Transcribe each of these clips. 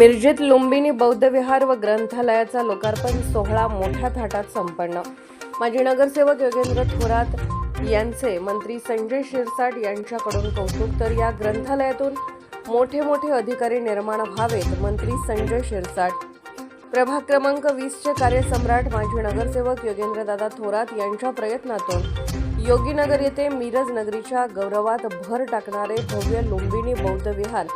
मिरजेत लुंबिनी बौद्ध विहार व ग्रंथालयाचा लोकार्पण सोहळा मोठ्या थाटात संपन्न. माजी नगरसेवक योगेंद्र थोरात यांचे मंत्री संजय शिरसाट यांच्याकडून कौतुक तर या ग्रंथालयातून मोठे मोठे अधिकारी निर्माण व्हावेत मंत्री संजय शिरसाट. प्रभाग क्रमांक वीसचे कार्यसम्राट माजी नगरसेवक योगेंद्रदादा थोरात यांच्या प्रयत्नातून योगीनगर येथे मिरज नगरीच्या गौरवात भर टाकणारे भव्य लुंबिनी बौद्ध विहार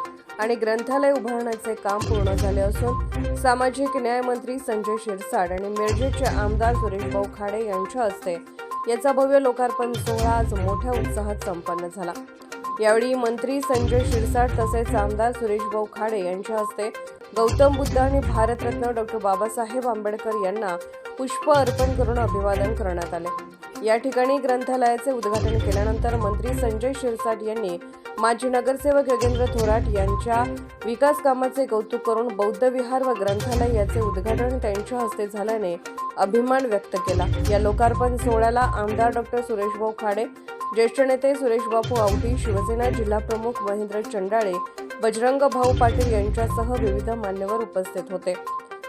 आणि ग्रंथालय उभारण्याचे काम पूर्ण झाले असून सामाजिक न्याय मंत्री संजय शिरसाट आणि मिरजेचे आमदार सुरेशभाऊ खाडे यांच्या हस्ते याचा भव्य लोकार्पण सोहळा आज मोठ्या उत्साहात संपन्न झाला. यावेळी मंत्री संजय शिरसाट तसेच आमदार सुरेशभाऊ खाडे यांच्या हस्ते गौतम बुद्ध आणि भारतरत्न डॉक्टर बाबासाहेब आंबेडकर यांना पुष्प अर्पण करून अभिवादन करण्यात आले. या ठिकाणी ग्रंथालयाचे उद्घाटन केल्यानंतर मंत्री संजय शिरसाट यांनी माजी नगरसेवक योगेंद्र थोराट यांच्या विकास कामाचे कौतुक करून बौद्ध विहार व ग्रंथालय याचे उद्घाटन त्यांच्या हस्ते झाल्याने अभिमान व्यक्त केला. या लोकार्पण सोहळ्याला आमदार डॉक्टर सुरेशभाऊ खाडे ज्येष्ठ नेते सुरेशबापू आवटी शिवसेना जिल्हाप्रमुख महेंद्र चंडाळे बजरंग भाऊ पाटील यांच्यासह विविध मान्यवर उपस्थित होते.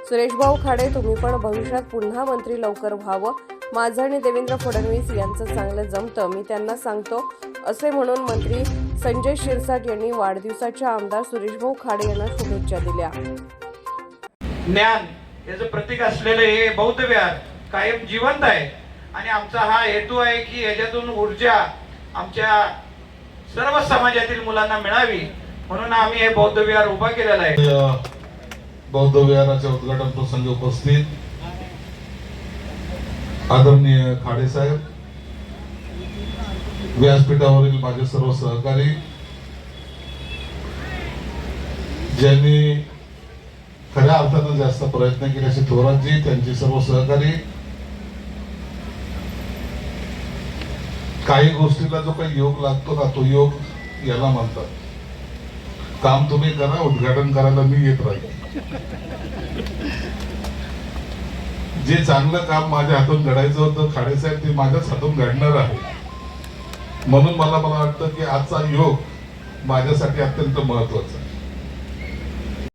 सुरेशभाऊ खाडे तुम्ही पण भविष्यात पुन्हा मंत्री लवकर व्हावं माझं आणि देवेंद्र फडणवीस यांचं चांगलं जमतं मी त्यांना सांगतो. असे म्हणून मंत्री संजय शिरसाट यांनी वाढदिवसाच्या आमदार सुरेशभाऊ खाडे यांना शुभेच्छा दिल्या. ज्ञान याचं प्रतीक असलेलं हे बौद्ध विहार कायम जिवंत आहे. आणि आमचा हा हेतू आहे की याच्यातून ऊर्जा आमच्या सर्व समाजातील मुलांना मिळावी म्हणून आम्ही हे बौद्ध विहार उभा केलेला आहे. बौद्ध विहाराच्या उद्घाटन प्रसंगी उपस्थित आदरणीय खाडे साहेब व्यासपीठावरील माझे सर्व सहकारी ज्यांनी खऱ्या अर्थानं जास्त प्रयत्न केले असे थोरातजी त्यांचे सर्व सहकारी काही गोष्टीला जो काही योग लागतो ना तो योग याला म्हणतात. काम तुम्ही करा उद्घाटन करायला मी येत राहील जे चांगलं काम माझ्या हातून घडायचं होतं खाडेसाहेब ते माझ्याच हातून घडणार आहे. म्हणून मला मला वाटतं की आजचा योग माझ्यासाठी अत्यंत महत्त्वाचा आहे.